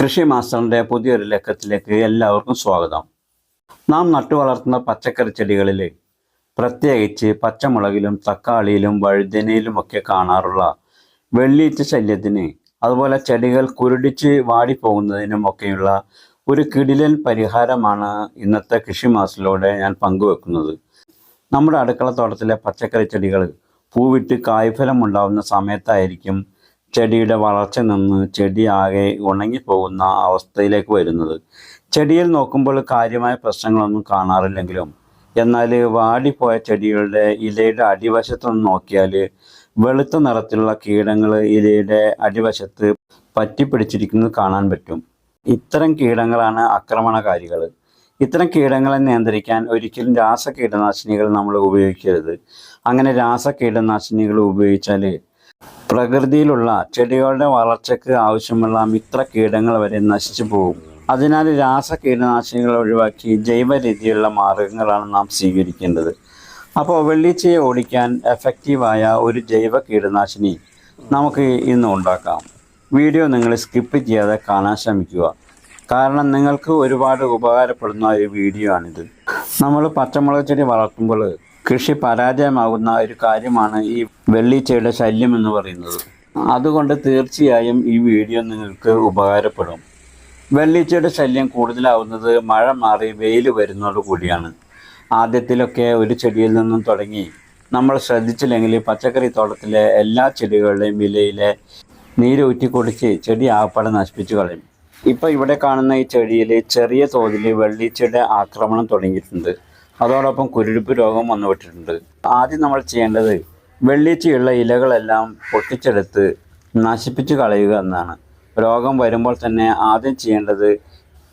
കൃഷി മാസ്റ്ററിന്റെ പുതിയൊരു ലക്കത്തിലേക്ക് എല്ലാവർക്കും സ്വാഗതം. നാം നട്ടു വളർത്തുന്ന പച്ചക്കറി ചെടികളിൽ പ്രത്യേകിച്ച് പച്ചമുളകിലും തക്കാളിയിലും വഴുതനയിലുമൊക്കെ കാണാറുള്ള വെള്ളീച്ച ശല്യത്തിന് അതുപോലെ ചെടികൾ കുരുടിച്ച് വാടിപ്പോകുന്നതിനും ഒക്കെയുള്ള ഒരു കിടിലൻ പരിഹാരമാണ് ഇന്നത്തെ കൃഷി മാസത്തിലൂടെ ഞാൻ പങ്കുവെക്കുന്നത്. നമ്മുടെ അടുക്കളത്തോട്ടത്തിലെ പച്ചക്കറി ചെടികൾ പൂവിട്ട് കായ്ഫലം ഉണ്ടാകുന്ന സമയത്തായിരിക്കും ചെടിയുടെ വളർച്ച നിന്ന് ചെടി ആകെ ഉണങ്ങിപ്പോകുന്ന അവസ്ഥയിലേക്ക് വരുന്നത്. ചെടിയിൽ നോക്കുമ്പോൾ കാര്യമായ പ്രശ്നങ്ങളൊന്നും കാണാറില്ലെങ്കിലും എന്നാൽ വാടിപ്പോയ ചെടികളുടെ ഇലയുടെ അടിവശത്ത് നിന്ന് നോക്കിയാൽ വെളുത്ത നിറത്തിലുള്ള കീടങ്ങൾ ഇലയുടെ അടിവശത്ത് പറ്റിപ്പിടിച്ചിരിക്കുന്നത് കാണാൻ പറ്റും. ഇത്തരം കീടങ്ങളാണ് ആക്രമണകാരികൾ. ഇത്തരം കീടങ്ങളെ നിയന്ത്രിക്കാൻ ഒരിക്കലും രാസ കീടനാശിനികൾ നമ്മൾ ഉപയോഗിക്കരുത്. അങ്ങനെ രാസ കീടനാശിനികൾ ഉപയോഗിച്ചാൽ പ്രകൃതിയിലുള്ള ചെടികളുടെ വളർച്ചയ്ക്ക് ആവശ്യമുള്ള മിത്ര കീടങ്ങൾ വരെ നശിച്ചു പോകും. അതിനാൽ രാസ കീടനാശിനികൾ ഒഴിവാക്കി ജൈവ രീതിയിലുള്ള മാർഗങ്ങളാണ് നാം സ്വീകരിക്കേണ്ടത്. അപ്പോൾ വെള്ളിച്ചയെ ഓടിക്കാൻ എഫക്റ്റീവായ ഒരു ജൈവ കീടനാശിനി നമുക്ക് ഇന്ന് ഉണ്ടാക്കാം. വീഡിയോ നിങ്ങൾ സ്കിപ്പ് ചെയ്യാതെ കാണാൻ ശ്രമിക്കുക. കാരണം നിങ്ങൾക്ക് ഒരുപാട് ഉപകാരപ്പെടുന്ന ഒരു വീഡിയോ ആണിത്. നമ്മൾ പച്ചമുളക് ചെടി വളർത്തുമ്പോൾ കൃഷി പരാജയമാകുന്ന ഒരു കാര്യമാണ് ഈ വെള്ളീച്ചയുടെ ശല്യം എന്ന് പറയുന്നത്. അതുകൊണ്ട് തീർച്ചയായും ഈ വീഡിയോ നിങ്ങൾക്ക് ഉപകാരപ്പെടും. വെള്ളീച്ചയുടെ ശല്യം കൂടുതലാവുന്നത് മഴ മാറി വെയിൽ വരുന്നതോടു കൂടിയാണ്. ആദ്യത്തിലൊക്കെ ഒരു ചെടിയിൽ നിന്നും തുടങ്ങി. നമ്മൾ ശ്രദ്ധിച്ചില്ലെങ്കിൽ പച്ചക്കറി തോട്ടത്തിലെ എല്ലാ ചെടികളുടെയും വിലയിലെ നീര് ഊറ്റി കുടിച്ച് ചെടി ആപ്പാടെ നശിപ്പിച്ചു കളയും. ഇപ്പോൾ ഇവിടെ കാണുന്ന ഈ ചെടിയിൽ ചെറിയ തോതിൽ വെള്ളീച്ചയുടെ ആക്രമണം തുടങ്ങിയിട്ടുണ്ട്. അതോടൊപ്പം കുരുടിപ്പ് രോഗം വന്നുവിട്ടിട്ടുണ്ട് ആദ്യം നമ്മൾ ചെയ്യേണ്ടത് വെള്ളിച്ചയുള്ള ഇലകളെല്ലാം പൊട്ടിച്ചെടുത്ത് നശിപ്പിച്ച് കളയുക എന്നാണ്. രോഗം വരുമ്പോൾ തന്നെ ആദ്യം ചെയ്യേണ്ടത്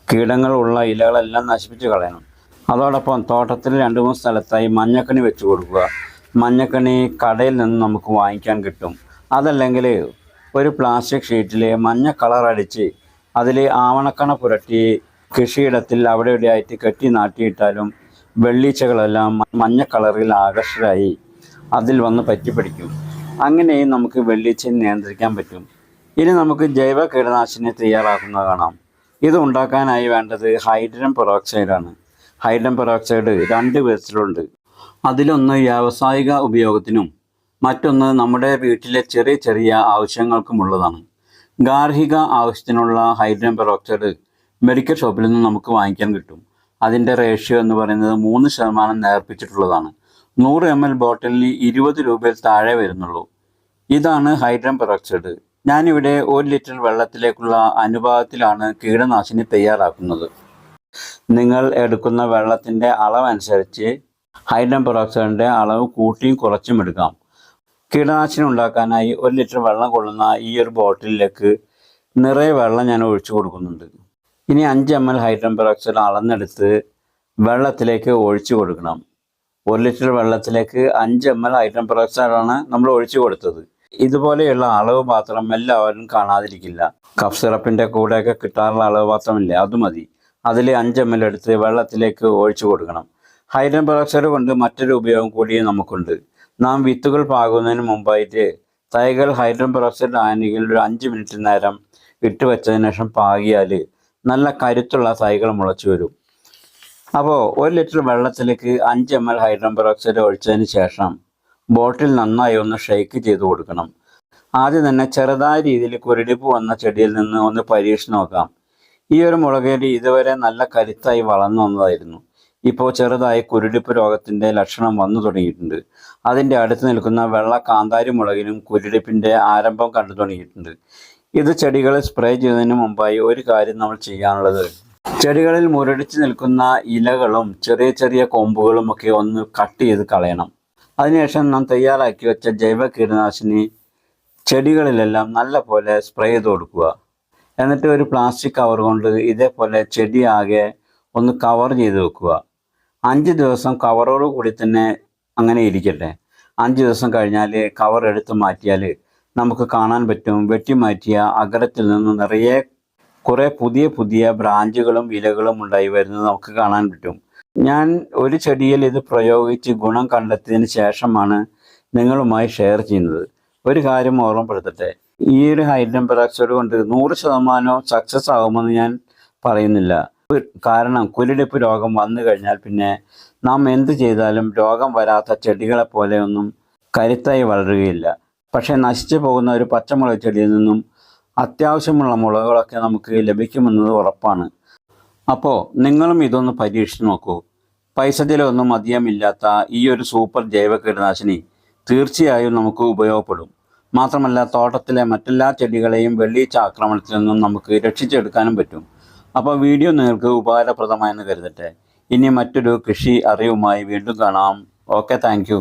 കീടങ്ങളുള്ള ഇലകളെല്ലാം നശിപ്പിച്ച് കളയണം. അതോടൊപ്പം തോട്ടത്തിൽ രണ്ട് മൂന്ന് സ്ഥലത്തായി മഞ്ഞക്കണി വെച്ച് കൊടുക്കുക. മഞ്ഞക്കണി കടയിൽ നിന്ന് നമുക്ക് വാങ്ങിക്കാൻ കിട്ടും. അതല്ലെങ്കിൽ ഒരു പ്ലാസ്റ്റിക് ഷീറ്റിൽ മഞ്ഞ കളർ അടിച്ച് അതിൽ ആവണക്കണ പുരട്ടി കൃഷിയിടത്തിൽ അവിടെ ഇവിടെയായിട്ട് കെട്ടി നാട്ടിയിട്ടാലും വെള്ളീച്ചകളെല്ലാം മഞ്ഞ കളറിൽ ആകർഷകരായി അതിൽ വന്ന് പറ്റിപ്പിടിക്കും. അങ്ങനെയും നമുക്ക് വെള്ളീച്ചയെ നിയന്ത്രിക്കാൻ പറ്റും. ഇനി നമുക്ക് ജൈവ കീടനാശിനി തയ്യാറാക്കുന്നത് കാണാം. ഇത് ഉണ്ടാക്കാനായി വേണ്ടത് ഹൈഡ്രജൻ പെറോക്സൈഡാണ് ഹൈഡ്രജൻ പെറോക്സൈഡ് രണ്ട് വിധത്തിലുണ്ട്. അതിലൊന്ന് വ്യാവസായിക ഉപയോഗത്തിനും മറ്റൊന്ന് നമ്മുടെ വീട്ടിലെ ചെറിയ ചെറിയ ആവശ്യങ്ങൾക്കുമുള്ളതാണ് ഗാർഹിക ആവശ്യത്തിനുള്ള ഹൈഡ്രജൻ പെറോക്സൈഡ് മെഡിക്കൽ ഷോപ്പിൽ നിന്ന് നമുക്ക് വാങ്ങിക്കാൻ കിട്ടും. അതിന്റെ റേഷ്യോ എന്ന് പറയുന്നത് മൂന്ന് ശതമാനം നേർപ്പിച്ചിട്ടുള്ളതാണ്. നൂറ് എം എൽ ബോട്ടിലിന് ഇരുപത് രൂപയിൽ താഴെ വരുന്നുള്ളൂ. ഇതാണ് ഹൈഡ്രം പെറോക്സൈഡ് ഞാനിവിടെ ഒരു ലിറ്റർ വെള്ളത്തിലേക്കുള്ള അനുപാതത്തിലാണ് കീടനാശിനി തയ്യാറാക്കുന്നത്. നിങ്ങൾ എടുക്കുന്ന വെള്ളത്തിന്റെ അളവനുസരിച്ച് ഹൈഡ്രം പെറോക്സൈഡിന്റെ അളവ് കൂട്ടിയും കുറച്ചും എടുക്കാം. കീടനാശിനി ഉണ്ടാക്കാനായി ഒരു ലിറ്റർ വെള്ളം കൊള്ളുന്ന ഈ ഒരു ബോട്ടിലേക്ക് നിറയെ വെള്ളം ഞാൻ ഒഴിച്ചു കൊടുക്കുന്നുണ്ട്. ഇനി അഞ്ച് എം എൽ ഹൈഡ്രജൻ പെറോക്സൈഡ് അളന്നെടുത്ത് വെള്ളത്തിലേക്ക് ഒഴിച്ചു കൊടുക്കണം. ഒരു ലിറ്റർ വെള്ളത്തിലേക്ക് അഞ്ച് എം എൽ ഹൈഡ്രജൻ പെറോക്സൈഡാണ് നമ്മൾ ഒഴിച്ചു കൊടുത്തത്. ഇതുപോലെയുള്ള അളവ് പാത്രം എല്ലാവരും കാണാതിരിക്കില്ല. കഫ് സിറപ്പിന്റെ കൂടെയൊക്കെ കിട്ടാറുള്ള അളവ് പാത്രമില്ലേ അത് മതി. അതിൽ അഞ്ച് എം എൽ എടുത്ത് വെള്ളത്തിലേക്ക് ഒഴിച്ചു കൊടുക്കണം. ഹൈഡ്രജൻ പെറോക്സൈഡ് കൊണ്ട് മറ്റൊരു ഉപയോഗം കൂടി നമുക്കുണ്ട്. നാം വിത്തുകൾ പാകുന്നതിന് മുമ്പായിട്ട് തൈകൾ ഹൈഡ്രജൻ പെറോക്സൈഡ് ആണെങ്കിൽ ഒരു അഞ്ച് മിനിറ്റ് നേരം ഇട്ട് വെച്ചതിന് ശേഷം പാകിയാൽ നല്ല കരുത്തുള്ള തൈകൾ മുളച്ചു വരും. അപ്പോൾ ഒരു ലിറ്റർ വെള്ളത്തിലേക്ക് അഞ്ച് എം എൽ ഹൈഡ്രജൻ പെറോക്സൈഡ് ഒഴിച്ചതിന് ശേഷം ബോട്ടിൽ നന്നായി ഒന്ന് ഷെയ്ക്ക് ചെയ്ത് കൊടുക്കണം. ആദ്യം തന്നെ ചെറുതായ രീതിയിൽ കുരുടിപ്പ് വന്ന ചെടിയിൽ നിന്ന് ഒന്ന് പരീക്ഷിച്ച് നോക്കാം. ഈ ഒരു മുളകേരി ഇതുവരെ നല്ല കരുത്തായി വളർന്നു വന്നതായിരുന്നു. ഇപ്പോൾ ചെറുതായി കുരുടിപ്പ് രോഗത്തിന്റെ ലക്ഷണം വന്നു തുടങ്ങിയിട്ടുണ്ട്. അതിന്റെ അടുത്ത് നിൽക്കുന്ന വെള്ള കാന്താരി മുളകിനും കുരുടിപ്പിന്റെ ആരംഭം കണ്ടു തുടങ്ങിയിട്ടുണ്ട്. ഇത് ചെടികളെ സ്പ്രേ ചെയ്യുന്നതിന് മുമ്പായി ഒരു കാര്യം നമ്മൾ ചെയ്യാനുള്ളത്. ചെടികളിൽ മുരടിച്ച് നിൽക്കുന്ന ഇലകളും ചെറിയ ചെറിയ കൊമ്പുകളും ഒക്കെ ഒന്ന് കട്ട് ചെയ്ത് കളയണം. അതിനുശേഷം നാം തയ്യാറാക്കി വെച്ച ജൈവ കീടനാശിനി ചെടികളിലെല്ലാം നല്ല പോലെ സ്പ്രേ ചെയ്ത് കൊടുക്കുക. എന്നിട്ട് ഒരു പ്ലാസ്റ്റിക് കവർ കൊണ്ട് ഇതേപോലെ ചെടി ആകെ ഒന്ന് കവർ ചെയ്ത് വെക്കുക. അഞ്ച് ദിവസം കവറോട് കൂടി തന്നെ അങ്ങനെ ഇരിക്കട്ടെ. അഞ്ച് ദിവസം കഴിഞ്ഞാൽ കവർ എടുത്ത് മാറ്റിയാൽ നമുക്ക് കാണാൻ പറ്റും. വെട്ടിമാറ്റിയ അകലത്തിൽ നിന്ന് നിറയെ കുറേ പുതിയ പുതിയ ബ്രാഞ്ചുകളും ഇലകളും ഉണ്ടായി വരുന്നത് നമുക്ക് കാണാൻ പറ്റും. ഞാൻ ഒരു ചെടിയിൽ ഇത് പ്രയോഗിച്ച് ഗുണം കണ്ടെത്തിയതിന് ശേഷമാണ് നിങ്ങളുമായി ഷെയർ ചെയ്യുന്നത്. ഒരു കാര്യം ഓർമ്മപ്പെടുത്തട്ടെ. ഈ ഒരു ഹൈഡ്രജൻ പെറോക്സൈഡ് കൊണ്ട് നൂറ് ശതമാനവും സക്സസ് ആകുമെന്ന് ഞാൻ പറയുന്നില്ല. കാരണം കുരുടിപ്പ് രോഗം വന്നു കഴിഞ്ഞാൽ പിന്നെ നാം എന്ത് ചെയ്താലും രോഗം വരാത്ത ചെടികളെ പോലെയൊന്നും കരുത്തായി വളരുകയില്ല. പക്ഷേ നശിച്ചു പോകുന്ന ഒരു പച്ചമുളക് ചെടിയിൽ നിന്നും അത്യാവശ്യമുള്ള മുളകുകളൊക്കെ നമുക്ക് ലഭിക്കുമെന്നത് ഉറപ്പാണ്. അപ്പോൾ നിങ്ങളും ഇതൊന്ന് പരീക്ഷിച്ച് നോക്കൂ. പൈസ ചിലവൊന്നും അധികമില്ലാത്ത ഈ ഒരു സൂപ്പർ ജൈവ കീടനാശിനി തീർച്ചയായും നമുക്ക് ഉപയോഗപ്പെടും. മാത്രമല്ല തോട്ടത്തിലെ മറ്റെല്ലാ ചെടികളെയും വെള്ളീച്ച ആക്രമണത്തിൽ നിന്നും നമുക്ക് രക്ഷിച്ചെടുക്കാനും പറ്റും. അപ്പോൾ വീഡിയോ നിങ്ങൾക്ക് ഉപകാരപ്രദമായെന്ന് കരുതട്ടെ. ഇനി മറ്റൊരു കൃഷി അറിവുമായി വീണ്ടും കാണാം. Okay thank